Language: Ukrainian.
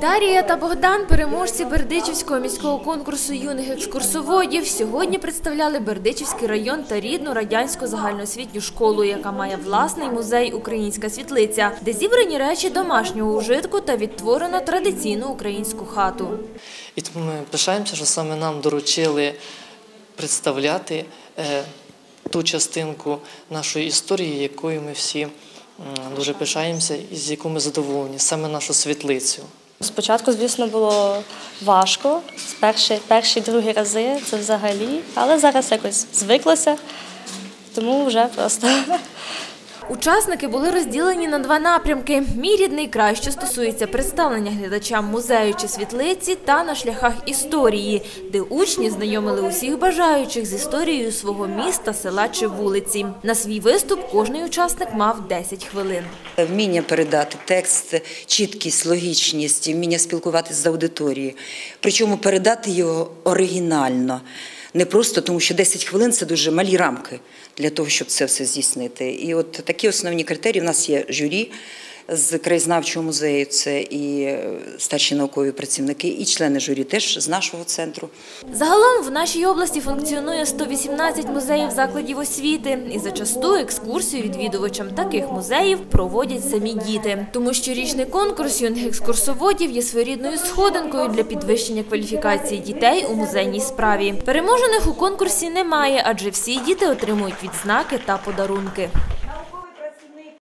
Дарія та Богдан, переможці Бердичівського міського конкурсу юних екскурсоводів, сьогодні представляли Бердичівський район та рідну радянську загальноосвітню школу, яка має власний музей Українська світлиця, де зібрані речі домашнього ужитку та відтворено традиційну українську хату. І тому ми пишаємося, що саме нам доручили представляти е, ту частинку нашої історії, якою ми всі дуже пишаємося і з яку ми задоволені, саме нашу світлицю. Спочатку, звісно, було важко, перші, другі рази це взагалі, але зараз якось звиклося, тому вже просто. Учасники були розділені на два напрямки: мій рідний край, що стосується представлення глядачам музею чи світлиці, та на шляхах історії, де учні знайомили усіх бажаючих з історією свого міста, села чи вулиці. На свій виступ кожний учасник мав 10 хвилин. Вміння передати текст, чіткість, логічність, вміння спілкуватися з аудиторією. Причому передати його оригінально. Не просто тому, що 10 хвилин це дуже малі рамки для того, щоб це все здійснити. І от такі основні критерії. У нас є журі з краєзнавчого музею, це і е, старші наукові працівники, і члени журі теж з нашого центру. Загалом в нашій області функціонує 118 музеїв закладів освіти, і зачасту екскурсію відвідувачам таких музеїв проводять самі діти. Тому що річний конкурс юних екскурсоводів є своєрідною сходинкою для підвищення кваліфікації дітей у музейній справі. Переможених у конкурсі немає, адже всі діти отримують відзнаки та подарунки.